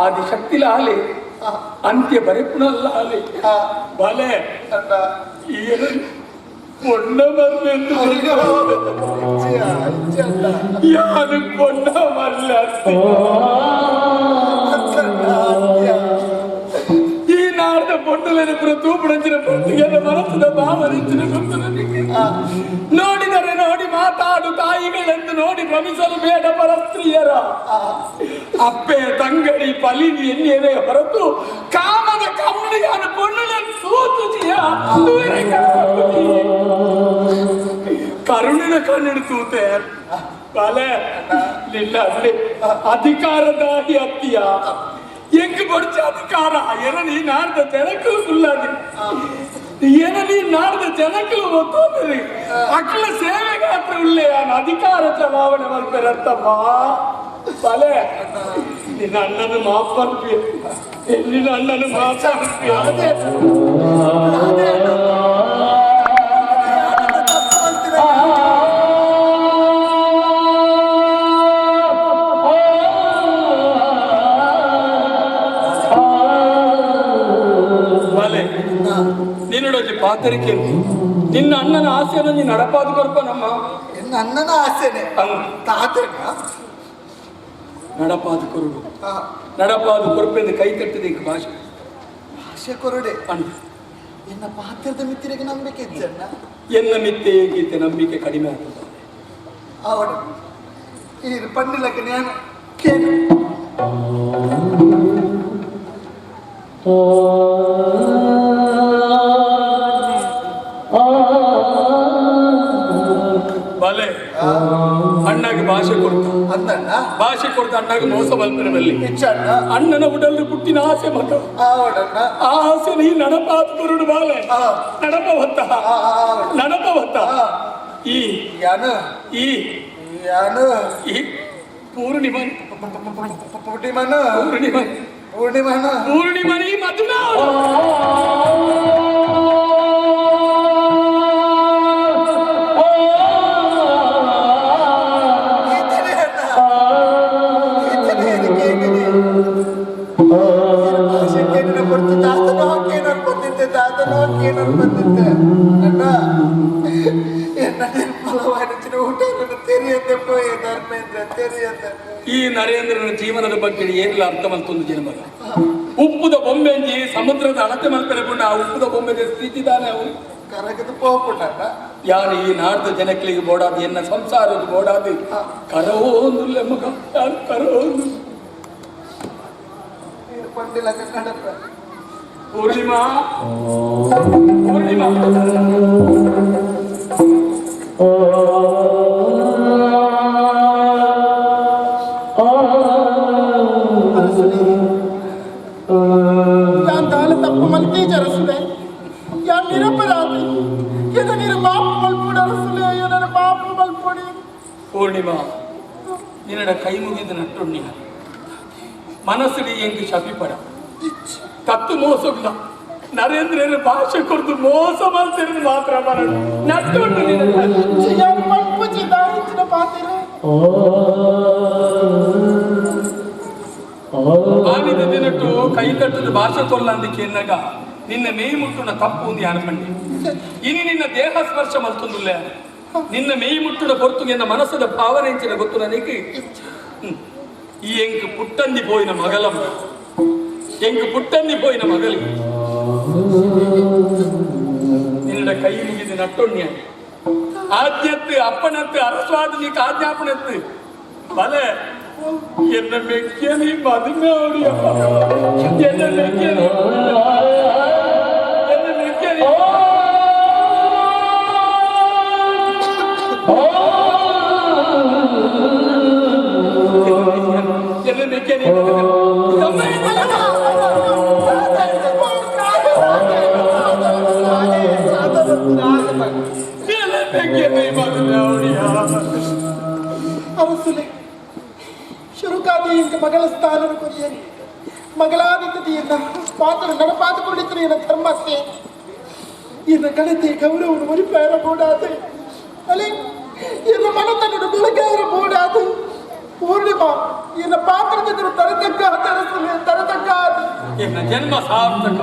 ఆది శక్తి లాలే అంత్య పరిపుణం లాలే భలే ఈయన பொண்ண மருந்து யாரு பொண்ண மல்லா ದುಡಿದೆನೆಂದರೆ ತೂಪುಡಂಚಿನ ಪುರ್ತಿಗೆಲ್ಲ ಮನಸ್ಸಿನ ಭಾವನೆಂಚಿನ ನೋಡಿದರೆ ನೋಡಿ ಮಾತಾಡು ತಾಯಿಗಳೆಂದು ನೋಡಿ ಭ್ರಮಿಸಲು ಬೇಡ ಪರಸ್ತ್ರೀಯರ. ಅಪ್ಪೆ, ತಂಗಡಿ, ಪಲಿನಿ ಎನ್ನಿಯರೇ ಹೊರತು ಕಾಮದ ಕವಣಿಗಾನು ಪೊಣ್ಣುಗಳನ್ನು ಸೂತುಜಿಯ ಕರುಣಿನ ಕಣ್ಣಿಡು ತೂತೆ. ತಲೆ ನಿನ್ನ ಅಧಿಕಾರದ ಅತ್ತಿಯ. எங்கு படிச்சாலும் காரா என நீ நார்ந்த தெனக்கு சொல்லாது. என நீ நார்ந்த தெனக்கு ஒத்தோந்தது அக்கள சேவை காற்ற உள்ளேயான் அதிகாரத்தை மாவனவர் பெறத்தம்மா. பல. ನಿನ್ನ அண்ணனு ಮಾಪರ್ಪಿ ನಿನ್ನ ಅಣ್ಣನ ಮಾತಾಡ್ತಿ ಅದೇ ಅದೇ ಮಾತರಿಕೆ ನಿನ್ನ ಅಣ್ಣನ ಆಸೆಯನ್ನು ನೀನು ಅಡಪಾದು ಕೊಡ್ಪ ನಮ್ಮ. ನಿನ್ನ ಅಣ್ಣನ ಆಸೆನೆ? ತಾತನ? ನಡಪಾದು ಕೊರಡು ನಡಪಾದು ಕೊರಪೆಂದು ಕೈ ತಟ್ಟಿದೆ ಈಗ ಭಾಷೆ. ಭಾಷೆ ಕೊರಡೆ. ಅಣ್ಣ. ಎನ್ನ ಪಾತ್ರದ ಮಿತ್ತಿರಿಗೆ ನಂಬಿಕೆ ಇದ್ದಣ್ಣ ಎನ್ನ ಮಿತ್ತೆ ಗೀತೆ ನಂಬಿಕೆ ಕಡಿಮೆ ಆಗಿದೆ ಅವಳು ಈ ಪಂಡಿಲಕ್ಕೆ ನಾನು ಓ ಭಾಷೆ ಕೊಡ್ತ ಅಣ್ಣಗೆ ಮೋಸ ಇಚ್ಚಣ್ಣ ಅಣ್ಣನ ಉಡಲು ಪುಟ್ಟಿನ ಆಸೆ ಮಗ ಆ ಆಸೆ ನೀ ನಡಪಾದು ಕೊರುಡು ಬಾಲೆ. ನಡಪ ಹೊತ್ತ. ನಡಪ ಹೊತ್ತ. ಈ ಯಾನ? ಈ ಯಾನ? ಈ ಪೂರ್ಣಿಮನ್. ಪೂರ್ಣಿಮನ? ಪೂರ್ಣಿಮನ್. ಪೂರ್ಣಿಮನ? ಪೂರ್ಣಿಮನಿ ಮಧುನ. ಈ ನರೇಂದ್ರನ ಜೀವನದ ಬಗ್ಗೆ ಏನಿಲ್ಲ ಅರ್ಥ ಮಲ್ತೊಂದು ಜನ್ಮದ ಉಪ್ಪುದ ಬೊಂಬೆಂಜಿ ಸಮುದ್ರದ ಅಳತೆ ಮಲ್ಪೆರಗೊಂಡು ಆ ಉಪ್ಪುದ ಬೊಂಬೆಗೆ ಸ್ಥಿತಿದಾನೆ ಅವನು. ಕರಗದು ಪೋಪುಟ್ಟಣ್ಣ ಯಾರು ಈ ನಾಡ್ದ ಜನಕ್ಲಿಗೆ ಬೋಡಾದಿ ಎನ್ನ ಸಂಸಾರದ ಬೋಡಾದಿ? ಕರೋಂದು ಮಗ ಯಾರು ಪಂಡಿಲ ಕನ್ನಡಪ್ಪ. ಪೂರ್ಣಿಮಾ? ಪೂರ್ಣಿಮಾ? పూర్ణిమ నిన్న కై ముగింది నట్టుణ్ణి ಮನಸ್ಸಿಗೆ ಹೆಂಗೆ ಶಪಿಪಡ ತತ್ತು ಮೋಸಗ್ಲ ನರೇಂದ್ರ ಭಾಷೆ ಕುರಿತು ಮೋಸ ಮನಸ್ಸಿನ ಮಾತ್ರ ಬರೋಣ ನಟ್ಟುಂಟು బానిద తినట్టు కై కట్టుదు భాష తొల్లందుకు ఎన్నగా నిన్న మేముంటున్న తప్పు ఉంది అనుకోండి ఇది నిన్న దేహ స్పర్శ మలుతుందిలే ನಿನ್ನ ದೇಹ ಸ್ಪರ್ಶ ಮಲ್ತೊಂದುಲ್ಲ ನಿನ್ನ ಮೇಯಿ ಮುಟ್ಟುನ ಹೊರತು ಎನ್ನ ಮನಸ್ಸದ ಭಾವನೆ ಇಂಚಿನ ಗೊತ್ತು ನನಗೆ ಹ್ಮ್. ಈ ಎಂಕ್ ಪುಟ್ಟಂದಿ ಪೋಯಿನ ಮಗಲಮ್ಮ ಎಂಕ್ ಪುಟ್ಟಂದಿ ಪೋಯಿನ ಮಗಲಿ ನಿನ್ನ ಕೈ ಮುಗಿದು ನಟ್ಟೊಣ್ಯ ಆದ್ಯತ್ತು ಅಪ್ಪನತ್ತು ಅರಸ್ವಾದ ನೀ ಆಜ್ಞಾಪನತ್ತು ಬಲೆ என்ன மெக்கிய நீ மதுமே ஓடியப்பா என்ன மெக்கிய ಇಂಕ ಮಗಳ ಸ್ಥಾನ ಕೊರಿಯರಿ ಮಗಳಾದಿತ್ಯತೆಯನ್ನ ಪಾತ್ರ ನಡಪಾತ ಕುಡಿತನೆಯ ಧರ್ಮಕ್ಕೆ ಇನ್ನ ಮರಿಪಾರ ಬೋಡಾದೆ ಅಲೆ ಇನ್ನ ಮನತನಡು ಬೆಳಗಾರ ಅದು ಪೂರ್ಣಿಮಾ ಇನ್ನ ಪಾತ್ರದ ತರತಕ್ಕ ತರಸಲೆ ಎನ್ನ ಜನ್ಮ ಸಾರ್ಥಕ.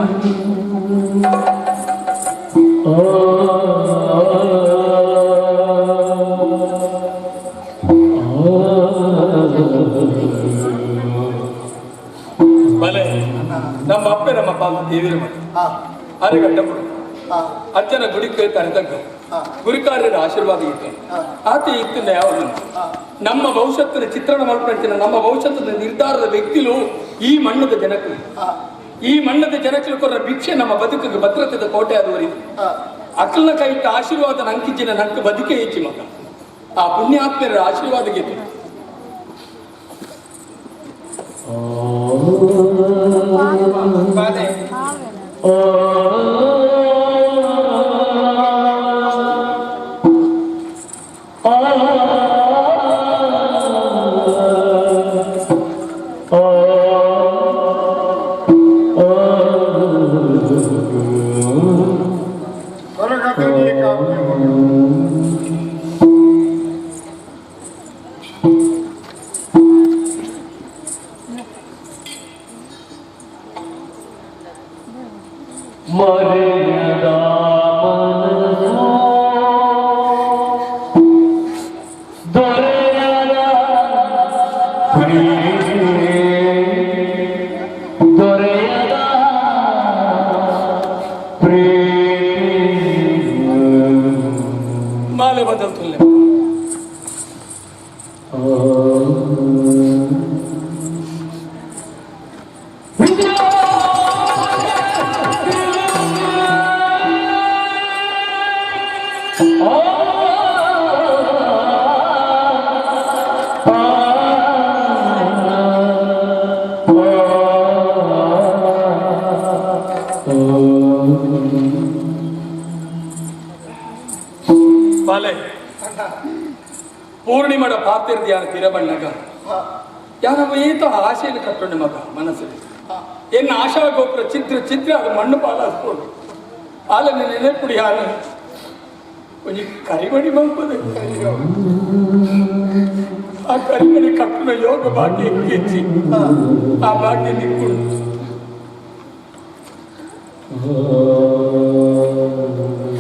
ಬಲೆ ನಮ್ಮ ಅಪ್ಪ ನಮ್ಮ ಪಾಪ ದೇವಿರ ಅರೆಗಡ್ಡ ಅಜ್ಜನ ಗುಡಿ ಕೇಳ್ತಾರೆ ತಗ್ಗ. ಗುರಿಕಾರ್ಯರ ಆಶೀರ್ವಾದ ಇತ್ತು. ಆತ ಇತ್ತಿನ ಯಾವ ನಮ್ಮ ಭವಿಷ್ಯತ್ತಿನ ಚಿತ್ರಣ ಮಲ್ಪಂಚಿನ ನಮ್ಮ ಭವಿಷ್ಯತ್ತಿನ ನಿರ್ಧಾರದ ವ್ಯಕ್ತಿಲು ಈ ಮಣ್ಣದ ಜನಕ್ಕೆ ಈ ಮಣ್ಣದ ಜನಕ್ಕೆ ಕೊರ ಭಿಕ್ಷೆ ನಮ್ಮ ಬದುಕಿಗೆ ಭದ್ರತೆದ ಕೋಟೆ ಆದವರಿ ಅಕಲನ ಅಕ್ಕಲ್ನ ಕೈ ಇಟ್ಟ ಆಶೀರ್ವಾದ ನಂಕಿಜಿನ ನಂಕ ಬದುಕೆ ಹೆಚ್ಚಿ ಮಗ. ಆ ಪುಣ್ಯಾತ್ಮರ ಆಶೀರ್ವಾದ ಗೆದ್ದು. ಬಾಲೆ Pre ಏತ ಆಶೆಯನ್ನು ಕಟ್ಟೊಂಡು ಮಗ, ಮನಸ್ಸಲ್ಲಿ. ಎನ್ನ ಆಶಾ ಗೋಪುರ ಚಿತ್ರ ಚಿತ್ರ ಅದು ಮಣ್ಣು ಪಾಲಾಸ್ಕೊಂಡು ಹಾಲನ್ನು ನೆನೆಪುಡಿ ಹಾಲು. ಒಂಜಿ ಕರಿಮಣಿ ಬಂಪದ ಆ ಕರಿಮಣಿ ಕಟ್ಟಿನ ಯೋಗ ಭಾಗ್ಯ ಹೆಚ್ಚಿ ಆ ಭಾಗ್ಯ ನಿಂತ್ಕೊಂಡು ಅವಸ್ಥೆಯನ್ನ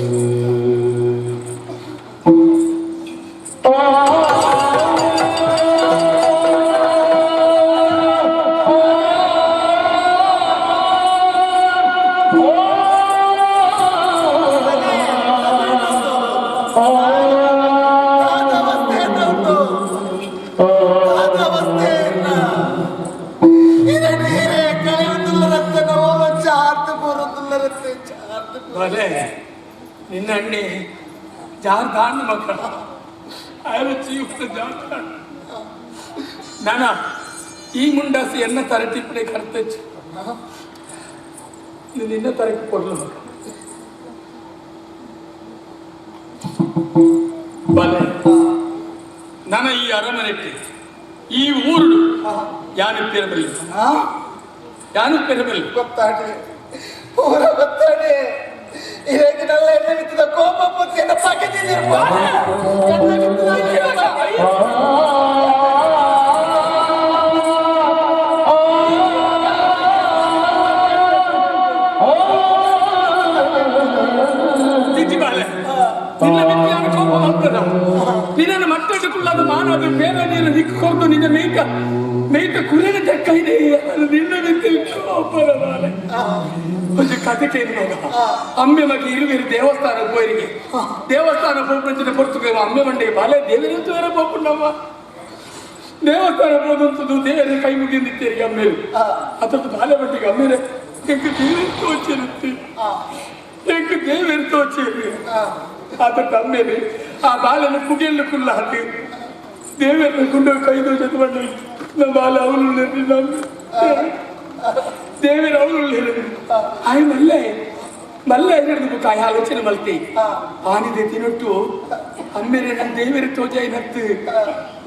ಭಲೆ ನಿನ್ನ ಅಣ್ಣಿ ಜಾರ್ದಾನ್ ಮಕ್ಕಳ. ಅಯಲು ಜೀವನ ಜಾರ್ ದಾಂಡ್ ನಾನ ಈ ಮುಂಡಾಸಿ ಎನ್ನ ತರಟಿಪ್ಪಡೆ ನೀನು ನಿನ್ನ ತರಕ್ಕೆ ಕೊಡ್ಲು ಬಲೆ. ನನ್ನ ಈ ಅರಮನೆಟ್ಟಿ ಈ ಊರು ಯಾನು ಪೇರಬಲ್ಲಿ. ಯಾನು ಪೇರಬಲ್ಲಿ? ಗೊತ್ತಾಡಿ ಊರ ಗೊತ್ತಾಡಿ ಇದಕ್ಕೆಲ್ಲ ಎಣ್ಣೆ ಬಿತ್ತಿದ? ಕೋಪ ಬುದ್ಧಿಯನ್ನು ತಿದ್ದಿಬಾಲೆ ಒಂದು ಕತೆ ಕೇಳಿದಾಗ ಅಮ್ಮೆ ಮಗ ಇರುವಿರು ದೇವಸ್ಥಾನ ಹೋರಿಗೆ ದೇವಸ್ಥಾನ ಪೋಪಂಚಿನ ಪೊರ್ತುಗೆ ಅಮ್ಮೆ ಮಂಡೆಗೆ ಬಾಲೆ ದೇವರಂತೂ ಬೇರೆ ಹೋಗ್ಬಿಟ್ಟಮ್ಮ ದೇವಸ್ಥಾನ ಹೋದಂಥದ್ದು ದೇವರ ಕೈ ಮುಗಿದಿತ್ತೇರಿ ಅಮ್ಮೇಲೆ ಅದೊಂದು ಬಾಲೆ ಮಟ್ಟಿಗೆ ಅಮ್ಮೇಲೆ ಎಂಗೆ ದೇವರು ತೋಚಿರುತ್ತೆ ಎಂಗೆ ದೇವರು ತೋಚಿರಿ ಅದಕ್ಕೆ ಅಮ್ಮೇಲೆ ಆ ಬಾಲನ ಕುಗಿಯಲು ಕುಲ್ಲ ಹಾಕಿ ದೇವರನ್ನ ಕೊಂಡು ಕೈದು ಜೊತೆ ಮಾಡಿ ನಮ್ಮ ಬಾಲ ಅವನು ನಮ್ಮ ದೇವರ ಅವಳು ಆಯ್ ಮಲ್ಲೆ. ಮಲ್ಲೆ ಹಿಡಿದು ಕಾಯಿ ಆಲೋಚನೆ ಮಲ್ತಿ? ಆನಿದೆ ತಿನ್ನುಟ್ಟು ಅಮ್ಮೇಲೆ ನನ್ನ ದೇವರ ತೋಜೈ ನತ್ತು.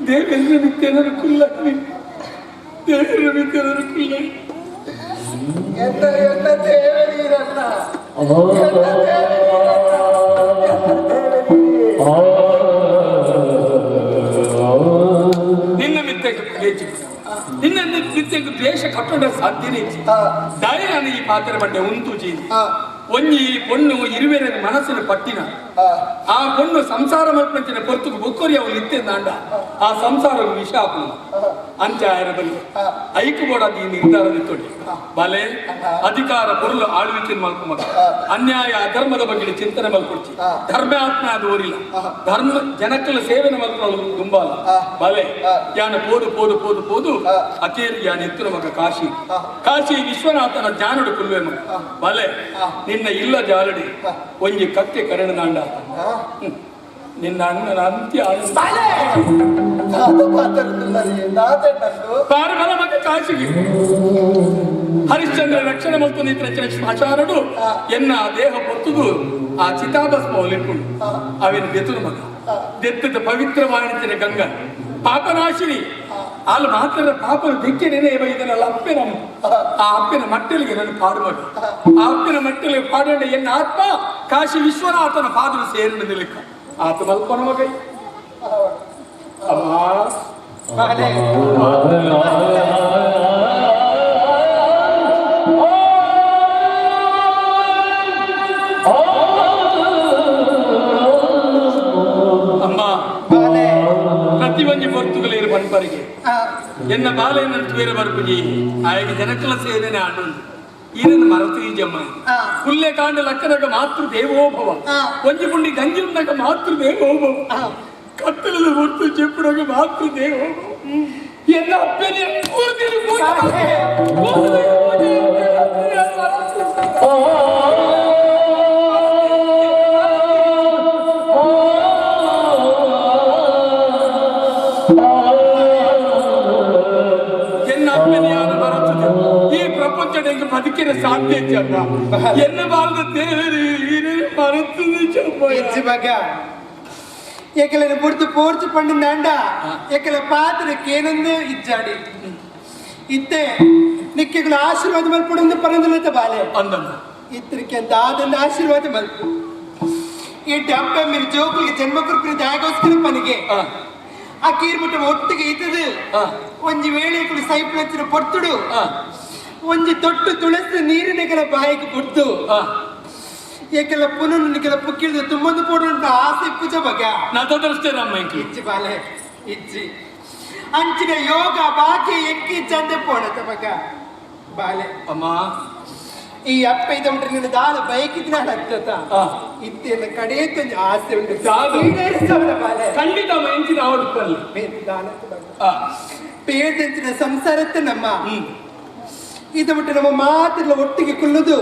ದೇವರ ನಿತ್ಯನ ಕುಲ್ಲ ದೇವರ ನಿತ್ಯನ ಕುಲ್ಲ ಎಂತ ಎಂತ ದೇವರೀರನ್ನ ಎಂತ ನಿನಗೆ ದ್ವೇಷ ಕಟ್ಟಡ ಸಾಧ್ಯನೇ. ಹಾ. ದಾಯಿ ನಾನು ಈ ಪಾತ್ರೆ ಬಂಡೆ ಉಂತು ಜೀವಿ ಒಂಜಿ ಪೊಣ್ಣು ಇರುವೆರ ಮನಸ್ಸಿನ ಪಟ್ಟಿನ ಆ ಪೊಣ್ಣು ಸಂಸಾರ ಮಲ್ಪಂಚಿನ ಪೊರ್ತುಕು ಬುಕ್ಕರಿ ಅವಳು ಇತ್ತೆಂದಾಂಡ ಆ ಸಂಸಾರ ವಿಷ ಹಾಕು ಅಂಚೆ ಆಯರ ಬಲ್ಲಿ ಹಾ. ಐಕು ಬೋಡ ಈ ನಿರ್ಧಾರ ನಿತ್ತೊಡಿ ಬಲೆ ಅಧಿಕಾರ ಪೊರುಳು ಆಳ್ವಿಕೆ ಮಲ್ಕು ಮಗ. ಅನ್ಯಾಯ ಅಧರ್ಮದ ಬಗ್ಗೆ ಚಿಂತನೆ ಮಲ್ಕೊಡ್ಚಿ. ಧರ್ಮಾತ್ಮ ಅದು ಓರಿಲ್ಲ ಧರ್ಮ ಜನಕ್ಕಲ ಸೇವೆನ ಮಲ್ಕೊಳ್ಳೋದು ತುಂಬಾಲ ಬಲೆ. ಯಾನ ಪೋದು ಪೋದು ಪೋದು ಪೋದು. ಅಕೇರಿ ಯಾನ ಎತ್ತುನ ಮಗ ಕಾಶಿ ಕಾಶಿ ವಿಶ್ವನಾಥನ ಜ್ಞಾನಡು ಕುಲ್ವೆ ಮಗ ಬಲೆ. ನಿನ್ನ ಇಲ್ಲ ಜಾಲಡಿ. ಒಂಜಿ ಕತ್ತೆ ಕರಣದಾಂಡ ಹಾ. ನಿನ್ನ ಅಣ್ಣನ ಅಂತ್ಯ ಕಾಶಿಗೆ. ಹರಿಶ್ಚಂದ್ರ ರಕ್ಷಣೆ ಮತ್ತು ನಿಂತ ರಚನೆ ಶ್ಮಶಾನಡು ಹಾ. ಎನ್ನ ದೇಹ ಪೊತ್ತುದು ಆ ಚಿತಾಭಸ್ಮ ಒಲಿಟ್ಕೊಂಡು ಹಾ. ಅವಿನ ಬೆತುರು ಮಗ. ದೆತ್ತದ ಪವಿತ್ರ ವಾಣಿಜ್ಯ ಗಂಗ. ಪಾಪನಾಶಿನಿ. ಅಲ್ಲಿ ಮಾತ್ರ ಪಾಪನ ದಿಕ್ಕೆ ನೆನೆ ಇದನ್ನೆಲ್ಲ ಅಪ್ಪೆ ನಮ್ಮ ಆ ಅಪ್ಪಿನ ಮಟ್ಟಲಿಗೆ ನನ್ನ ಪಾಡು ಮಗ ಆ ಅಪ್ಪಿನ ಮಟ್ಟಲಿಗೆ ಪಾಡೋಣ ಎನ್ನ ಆತ್ಮ ಕಾಶಿ ವಿಶ್ವನಾಥನ ಪಾದಲು ಸೇರಿನ ನಿಲಕ ಆತ ಮಲ್ಪನ ಮಗ ಅಮ್ಮ ಮಗನೇ ಅಮ್ಮ ಮಗನೇ ಪ್ರತಿ ಒಂಜಿ ಪೊರ್ತುಗಲೇರು ಪಂಪರಿಗೆ ಹಾ ಎನ್ನ ಬಾಲೆಯನ್ನು ಬೇರೆ ಬರ್ಪುಜಿ ಆಯ್ಕೆ ಜನಕಲ ಸೇವೆನೆ ಆಡುಂಡು ಈರನ್ನು ಮರತು ಈ ಜಮ್ಮ ಹಾ. ಹುಲ್ಲೆ ಕಾಂಡ ಲಕ್ಕದಾಗ ಮಾತೃ ದೇವೋಭವ ಹಾ. ಒಂಜಿ ಪುಂಡಿ ಗಂಜಿ ಉಂಡಾಗ ಮಾತೃ ದೇವೋಭವ ಹಾ ಕತ್ತಲದ ಹೊರತು ಚೆಪ್ಪುಡಾಗ ಮಾತೃ ದೇವೋಭವ ಎನ್ನ ಅಪ್ಪನೇ ಕೂರ್ತಿರು ಸಾಕೆ. ಬದುಕಿನ ಸಾಧ್ಯ ಈರನ್ನು ಮರುತ್ತದೆ ಜಮ್ಮ ಇಜ್ಜಿ ಮಗ ಏಕಲೆನ ಪುರ್ತು ಪೋರ್ಚು ಪಂಡಿನ ಅಂಡ ಏಕಲ ಪಾತ್ರಕ್ಕೆ ಏನಂದು ಇಜ್ಜಾಡಿ ಇತ್ತೆ ನಿಕ್ಕೆಗಳು ಆಶೀರ್ವಾದ ಮಲ್ಪಡೊಂದು ಪರಂದಲತ ಬಾಲೆ. ಅಂದಮ್ಮ ಇತ್ತರಿಕೆ ಆದನ್ನ ಆಶೀರ್ವಾದ ಮಲ್ಪು. ಈ ಮೇಲೆ ಜೋಕುಲಿಗೆ ಜನ್ಮ ಕೊರ್ಪಿನ ದಾಗೋಸ್ಕರ ಪನಿಗೆ. ಆ, ಕೀರ್ಮುಟ್ಟ ಒಟ್ಟಿಗೆ ಇದ್ದದು ಆ, ಒಂಜಿ ತೊಟ್ಟು ತುಳಸಿ ನೀರಿನಗೆಲ ಬಾಯಿಗೆ ಆ. ಏಕೆಲ್ಲ ಪುನಃ ನಿಗೆಲ್ಲ ಪುಕ್ಕಿಳಿದು ತುಂಬೊಂದು ಪೋಡು ಆಸೆ ಪೂಜೆ ಬಗ. ನಾ ತೋರಿಸ್ತೇನೆ ಅಮ್ಮ ಇಂಕಿ ಇಜ್ಜಿ ಬಾಲೆ ಇಚ್ಚಿ ಅಂಚಿನ ಯೋಗ ಬಾಕಿ ಎಕ್ಕಿ ಚಂದ ಪೋಣತ ಮಗ ಬಾಲೆ. ಅಮ್ಮ. ಈ ಅಪ್ಪ ಇದ ಉಂಟು ನಿನ್ನ ದಾಲ ಬೈಕ್ ಇದ್ರೆ ಹತ್ತತ. ಆ. ಇತ್ತೇನ ಕಡೆ ತಂಜ ಆಸೆ ಉಂಟು? ಈಡೇರಿಸೋಣ ಬಾಲೆ. ಖಂಡಿತ ಅಮ್ಮ ಇಂಚಿನ ಅವಳು ಬರಲಿ ಬೇರೆ ದಾನ ಪೇದಂಚಿನ ಸಂಸಾರತ್ತೆ ನಮ್ಮ ಇದು ಬಿಟ್ಟು ನಮ್ಮ ಮಾತೆಲ್ಲ ಒಟ್ಟಿಗೆ ಕುಲ್ಲುದು.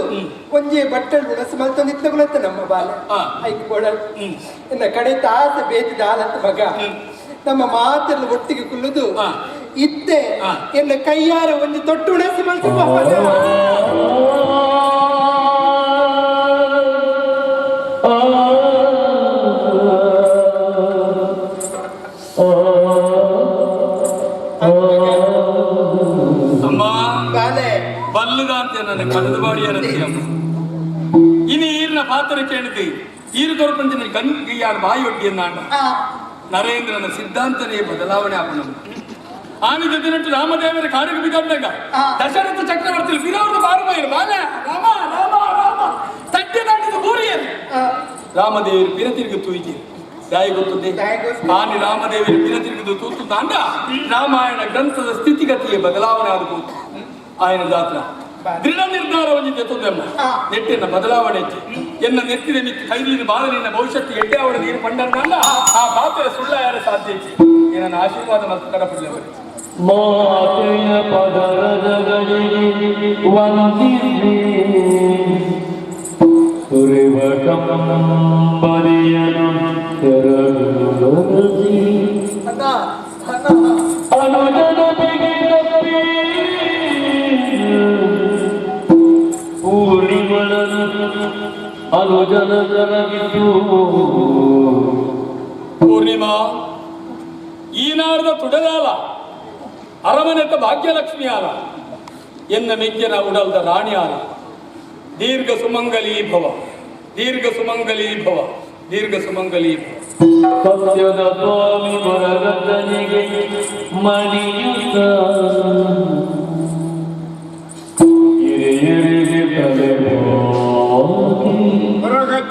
ಒಂಜೆ ಬಟ್ಟಲ್ ಉಣಸ ಮಲ್ತೊಂದಿತ್ತ ಕುಲತ್ತ ನಮ್ಮ ಬಾಲೆ. ಐಕ್ ಎಲ್ಲ ಇನ್ನ ಕಡೆ ತಾಸ ಬೇತಿದ ಆಲತ್ತ ಮಗ. ನಮ್ಮ ಮಾತೆಲ್ಲ ಒಟ್ಟಿಗೆ ಕುಲ್ಲುದು. ಇತ್ತೆ. ಎಲ್ಲ ಕೈಯಾರ ಒಂದು ತೊಟ್ಟು ಉಣಸ ಮಲ್ತ ಅದು ಕಳೆದ ಬಾಡಿ ಏನಂತೀಯ ಇನ್ನು ಈರಿನ ಪಾತ್ರಕ್ಕೆ ಹೇಳಿದೆ ಈರು ತೋರ್ಪಂಚಿನ ಕಣ್ಣಿಗೆ ಯಾರ ಬಾಯಿ ಒಟ್ಟಿಯನ್ನಾಟ ನರೇಂದ್ರನ ಸಿದ್ಧಾಂತನೇ ಬದಲಾವಣೆ ಆಪಣ ಆನೆ ಜೊತೆನಟ್ಟು ರಾಮದೇವರ ಕಾಡಿಗೆ ಬಿದ್ದಾಗ ದಶರಥ ಚಕ್ರವರ್ತಿ ಸಿರವ್ರದ ಬಾರಬೈರು ಬಾಲ ರಾಮ ರಾಮ ರಾಮ ತಟ್ಟೆ ದಾಟಿದ ಬೂರಿಯರು ರಾಮದೇವರು ಪಿರ ತಿರುಗಿ ತೂಯಿತು ದಾಯಿ ಗೊತ್ತದೆ ಆನೆ ರಾಮದೇವರು ಪಿರ ತಿರುಗಿದು ತೂತು ತಾಂಡ ರಾಮಾಯಣ ಗ್ರಂಥದ ಸ್ಥಿತಿಗತಿಯ ಬದಲಾವಣೆ ಆಗಬಹುದು ಆಯನ ಜಾತ್ರ ದೃಢ ನಿರ್ಧಾರ ಹೊಂದಿದ್ದೆ ತೊಂದೆಮ್ಮ. ನೆಟ್ಟಿನ ಬದಲಾವಣೆ ಇತ್ತು. ಎನ್ನ ನೆತ್ತಿನ ಮಿತ್ತು ಕೈಲಿನ ನಿನ್ನ ಭವಿಷ್ಯಕ್ಕೆ ಎಡ್ಡೆ ಅವರ ನೀರು ಪಂಡಲ್ಲ ಆ ಪಾತ್ರ ಸುಳ್ಳ ಯಾರ ಸಾಧ್ಯ ಇತ್ತು ನನ್ನ ಆಶೀರ್ವಾದ ಮತ್ತು ಕಡಪಡಲಿ ಮಾತೆಯ ಪದರದಗಳಿಗೆ ವಂದಿಸಿ. ಸುರಿವ ಕಂಬರಿಯನು ತೆರಳುಗೊಳಿಸಿ ಅಣ್ಣ ಪೂರ್ಣಿಮಾ ಈನಾಡದ ತುಡದಾಲ ಅರಮನೆತ ಭಾಗ್ಯಲಕ್ಷ್ಮಿ ಆಲ ಎನ್ನ ಮೆಜ್ಜನ ಉಡಲ್ದ ರಾಣಿ ಆಲ ದೀರ್ಘ ಸುಮಂಗಲಿ ಭವ ದೀರ್ಘ ಸುಮಂಗಲಿ ಭವ ದೀರ್ಘ ಸುಮಂಗಲಿ ಭವ. ಸತ್ಯದ ಸ್ವಾಮಿ ಬರಗತನಿಗೆ ಮಣಿಯುತ್ತ.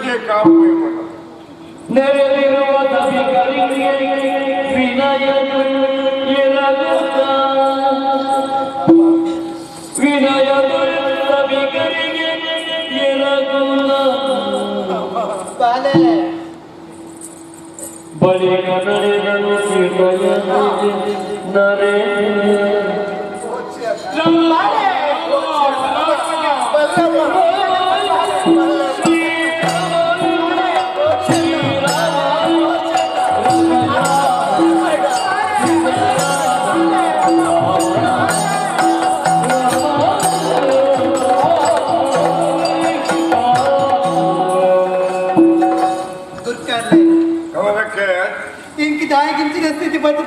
के काम में होना मेरे दिलों का सभी करेंगे बिना ये लगता बिना सभी करेंगे ये लगता पाले बड़े कनड़े नरे। नरे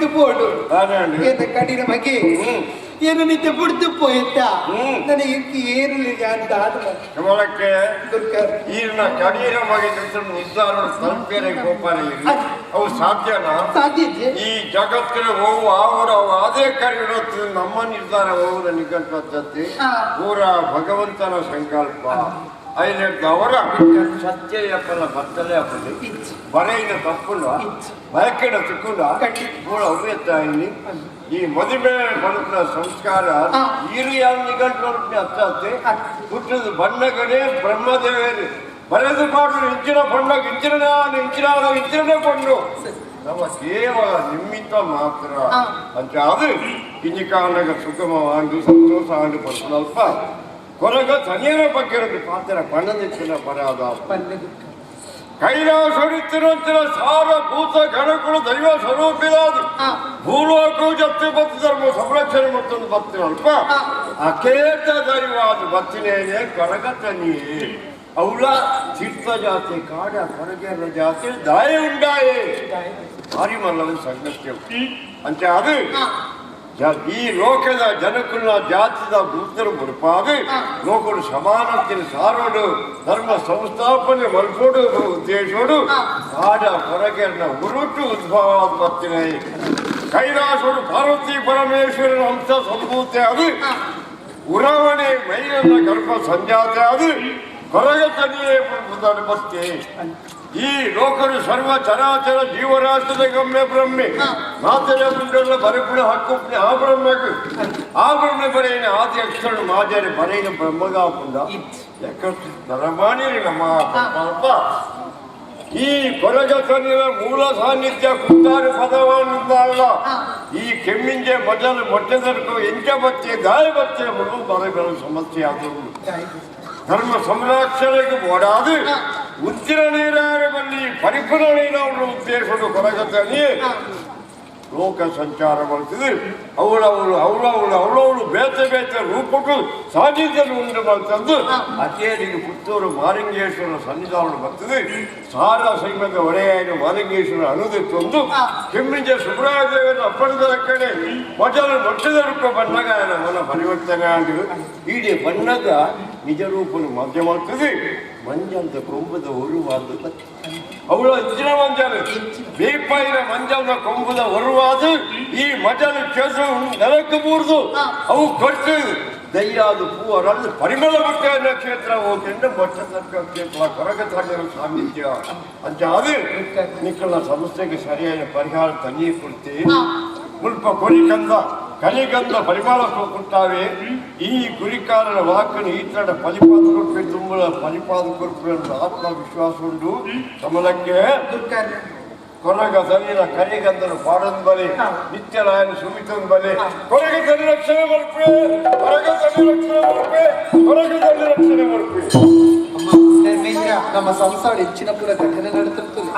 పడుతూ పోడు అవునండి. ఈత కఠిన మగి ఈయన నిత్య పుడుతూ ಹ್ಮ್. ನನಗೆ ಏರಲಿ ಅಂತ ಆದ್ರೆ ಕಮಲಕ್ಕೆ ದುರ್ಗಾರು ಈ ನನ್ನ ಕಡಿಯ ಮಗ ಗೋಪಾಲ ಇರ್ಲಿ. ಅವು ಸಾಧ್ಯನಾ ಸಾಧ್ಯ ಇದೆ. ಈ ಜಗತ್ತಿನ ಹೋವು ಅವರು ಅದೇ ಕರೆಗಿಡುತ್ತೆ ನಮ್ಮ ನಿರ್ಧಾರ ಹೋವು ನನಗಂತದ್ದು ಹಾ. ಪೂರ ಭಗವಂತನ ಸಂಕಲ್ಪ ಐದೆಟ್ಟು ಅವರ ಸತ್ಯ ಅಪ್ಪನ ಬತ್ತಲೇ ಅಪ್ಪಲಿ ಬರೆಯಿನ ತಪ್ಪುಲ್ಲ ಬಯಕೆಡ ತಿಕ್ಕುಲ್ಲ ಪೂರ ಅವ್ಯತ್ತಾಯಿನಿ ಈ ಮದುವೆ ಬದುಕಿನ ಸಂಸ್ಕಾರ ಹಾ. ಹಿರಿಯ ನಿಘಂಟು ಅರ್ಥಾತೆ ಹುಟ್ಟಿದ ಬಣ್ಣಗಳೇ ಬ್ರಹ್ಮದೇವೇರಿ. ಬರೆದು ಪಾಡು ಇಂಚಿನ ಬಣ್ಣ ಇಂಚಿನ ಇಂಚಿನ ಇಂಚಿನ ಬಣ್ಣು. ನಮ್ಮ ಕೇವಲ ನಿಮಿತ್ತ ಮಾತ್ರ. ಅಂತ ಅದು ಇನಿ ಕಾರಣಗ ಸುಗಮವಾಗಿ ಸಂತೋಷ ಆಗಿ ಸ್ವಲ್ಪ ಕೊರಗ ತನಿಯರ ಬಗ್ಗೆ ಪಾತ್ರ ಬಣ್ಣದಿಕ್ಕಿನ ಬರಾದ ಕೈಲಾಸೊಡಿತಿರಂತಿನ ಸಾರ ಭೂತ ಗಣಗಳು ದೈವ ಸ್ವರೂಪಿದಾದ. ಭೂಲೋಕವು ಜಪ್ತಿ ಬತ್ತು ಧರ್ಮ ಸಂರಕ್ಷಣೆ ಮತ್ತೊಂದು ಹಾ. ಅಕೇತ ದೈವಾದ ಬತ್ತಿನೇನೆ ಕೊರಗ ತನಿಯೇ ಅವಳ ಚಿತ್ತ ಜಾತಿ ಕಾಡ ಕೊರಗೆರ ಜಾತಿ ದಾಯ ಉಂಡಾಯೇ. ಭಾರಿ ಮಲ್ಲದ ಸಂಗತಿ ಅಂತೆ ಅದು ಈ ಲೋಕದ ಜನಕುಲ ಜಾತಿದ ಗುರುತರು ಮುಡುಪಾಗಿ ಲೋಕರು ಸಮಾನತೆಯನ್ನು ಸಾರೋಡು ಧರ್ಮ ಸಂಸ್ಥಾಪನೆ ಮಲ್ಪೋಡು ಉದ್ದೇಶೋಡು ಆಡ ಹೊರಗೆರ್ನ ಉರುಟು ಉದ್ಭವ ಬರ್ತೀನಿ ಕೈಲಾಸೋಡು ಪಾರ್ವತಿ ಪರಮೇಶ್ವರನ ಅಂಶ ಸಂಭೂತೆ ಅದು. ಉರವಣೆ ಮೈಯನ್ನ ಗರ್ಭ ಸಂಜಾತ ಅದು. ಹೊರಗೆ ತನಿಯೇ ಭಕ್ತಿ ಈ ಲೋಕರು ಸರ್ವ ಚರಾಚರ ಜೀವರಾಶದ ಗಮ್ಯ ಬ್ರಹ್ಮೆ. ಮಾತೆಯ ಮುಂಡೆಲ್ಲ ಬರಗುಣ ಹಕ್ಕು ಆ ಬ್ರಹ್ಮಕ್ಕೆ ಆ ಬ್ರಹ್ಮ ಬರೆಯನೆ ಆದಿ ಅಕ್ಷರಣ ಮಾಜೇನೆ ಬರೆಯನ ಬ್ರಹ್ಮಗಾ ಪುಂಡ ಯಾಕಂದ್ರೆ ನರಮಾಣಿರಿ ನಮ್ಮ ಈ ಕೊರಗತನಿನ ಮೂಲ ಸಾನ್ನಿಧ್ಯ ಕುಂತಾರು ಪದವನ್ನಿದ್ದಲ್ಲ ಈ ಕೆಮ್ಮಿಂಜೆ ಮೊದಲು ಮೊಟ್ಟೆದರ್ಕು ಎಂಜ ಬತ್ತೆ ಗಾಯ ಬತ್ತೆ ಮುಳು ಬರಗಳ ಸಮಸ್ಯೆ ಆದರೂ ಧರ್ಮ ಸಂರಕ್ಷಣೆಗೆ ಓಡಾದು ಉತ್ತಿರ ನೀರಾರ ಬಲ್ಲಿ ಪರಿಪೂರ್ಣ ನೀರಾವರ ಉದ್ದೇಶದ ಕೊರಗತನಿ ಲೋಕ ಸಂಚಾರ ಸಂಚಾರಗೊಳಿಸಿದೆ ಅವಳವಳು ಅವಳವಳು ಅವಳವಳು ಬೇತೆ ಬೇತೆ ರೂಪಕ್ಕೂ ಸಾನ್ನಿಧ್ಯನು ಉಂಟು ಬಂತಂದು ಅತಿಯರಿಗೆ ಪುತ್ತೂರು ಮಾರಿಂಗೇಶ್ವರ ಸನ್ನಿಧಾನ ಬರ್ತದೆ ಸಾರ ಸೈನ್ಯದ ಒಡೆಯನ್ನು ಮಾಲಿಂಗೇಶ್ವರ ಅನುದಿತ್ತೊಂದು ಕೆಮ್ಮಿಂಜ ಸುಬ್ರಹ್ಮದೇವನ ಅಪ್ಪಣದ ಕಡೆ ಮೊದಲು ಮೊಟ್ಟದ ರೂಪ ಬಂದಾಗ ನನ್ನ ಪರಿವರ್ತನೆ ಆಗಿವೆ ಇಡೀ ಬಣ್ಣದ ನಿಜ ರೂಪನು ಮಧ್ಯ ಮಾಡ್ತದೆ ಮಂಜಂತ ಕೊಂಬದ ಒರು ಮಾತು ಒರುವಾದ ಅವಳ ಇಂಚಿನ ಮಂಜಲು ಬೇಪಾಯಿನ ಮಂಜನ ಕೊಂಬದ ಒರುವಾದ ಈ ಮಜಲು ಕೆಸು ನೆಲಕ್ಕೆ ಮೂರ್ದು ಅವು ಕಟ್ಟು ದಯ್ಯಾದು ಪೂವರಲ್ಲಿ ಪರಿಮಳ ಮಟ್ಟ ನಕ್ಷತ್ರ ಹೋಗ್ಕೊಂಡು ಮೊಟ್ಟ ತಕ್ಕ ಕ್ಷೇತ್ರ ಕೊರಗ ತಣ್ಣೀರು ಸಾನ್ನಿಧ್ಯ ಅಂತ ಅದು ನಿಕ್ಕಳ ಸಮಸ್ಯೆಗೆ ಸರಿಯಾದ ಪರಿಹಾರ ತನ್ನಿ ಕೊಡ್ತೀವಿ ಮುಲ್ಪ ಕೊರಿಕಂದ ಕಲಿಗಂಧ ಪರಿಮಳ ಕೊಟ್ಟಾವೆ ಈ ಗುರಿಕಾರರ ವಾಕನ ಈತನ ಫಲಿಪಾದಕರು ತುಂಬಳ ಆತ್ಮವಿಶ್ವಾಸ ಆತ್ಮವಿಶ್ವಾಸಗೊಂಡು ಕಮಲಕ್ಕೆ ಕೊರಗ ಸರಿನ ಕರೆಗಂದರು ಪಾಡನ್ ಬಲೆ ನಿತ್ಯ ರಾಯನ ಸುಮಿತನ್ ಬಲೆ ಕೊರಗ ತಲೆ ರಕ್ಷಣೆ ಬರ್ಪೆ ಕೊರಗ ತಲೆ ರಕ್ಷಣೆ ಬರ್ಪೆ ಕೊರಗ ತಲೆ ರಕ್ಷಣೆ ಬರ್ಪೆ ನಮ್ಮ ಸಂಸಾರ ಹೆಚ್ಚಿನ ಪೂರ ಘಟನೆ ನಡೀತಿರ್ತದೆ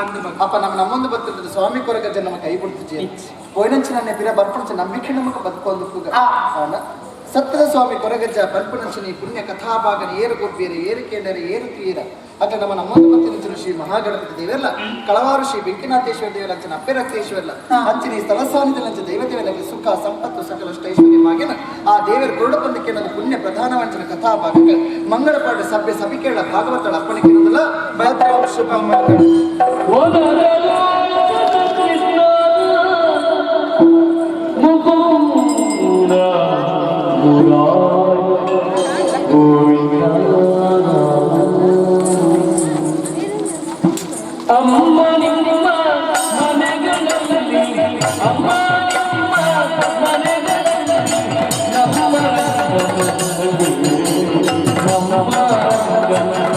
ಅಪ್ಪ ನಮ್ಮ ನಮ್ಮೊಂದು ಬರ್ತಿರ್ತದೆ ಸ್ವಾಮಿ ಕೊರಗ ಜನ ಕೈ ಬಿಡ್ತಿದ್ದೆ ಹೋಯ್ನಂಚಿನ ಬಿರ ಬರ್ಪಡ್ಚ ನಂಬಿಕೆ ನಮಗೆ ಬದುಕೊಂದು ಕೂಡ ಸತ್ಯದ ಸ್ವಾಮಿ ಕೊರಗಜ್ಜ ಪಲ್ಪನಂಚನಿ ಪುಣ್ಯ ಕಥಾಭಾಗ ಏರು ಕೊಬ್ಬೀರಿ ಏರು ಕೇಂದ್ರ ಏರು ತೀರ. ಅಥವಾ ನಮ್ಮ ನಮ್ಮ ಮತ್ತಿನ ಶ್ರೀ ಮಹಾಗಣಪತಿ ದೇವರಲ್ಲ. ಕಳವಾರು ಶ್ರೀ ವೆಂಕಟನಾಥೇಶ್ವರ ದೇವಲಂಚನ ಅಪ್ಪೆರಕ್ತೇಶ್ವರಲ್ಲ ಅಂಚನೆ ಸ್ಥಳಸ್ಥಾನದ ಲಂಚ ದೈವದೇವಲಕ್ಕೆ ಸುಖ, ಸಂಪತ್ತು, ಸಕಲ ಐಶ್ವರ್ಯವಾಗಿನ ಆ ದೇವರ ಗರುಡ ಬಂದಕ್ಕೆ ನನ್ನ ಪುಣ್ಯ ಪ್ರಧಾನವಂಚನ ಕಥಾಭಾಗಕ್ಕೆ. ಮಂಗಳ ಪಾಠ ಸಭ್ಯ ಸಭಿಕೆಗಳ ಭಾಗವತಳ ಅಪ್ಪಣೆ ಕೇಳುವುದಲ್ಲ ಶುಭ ಮಂಗಳ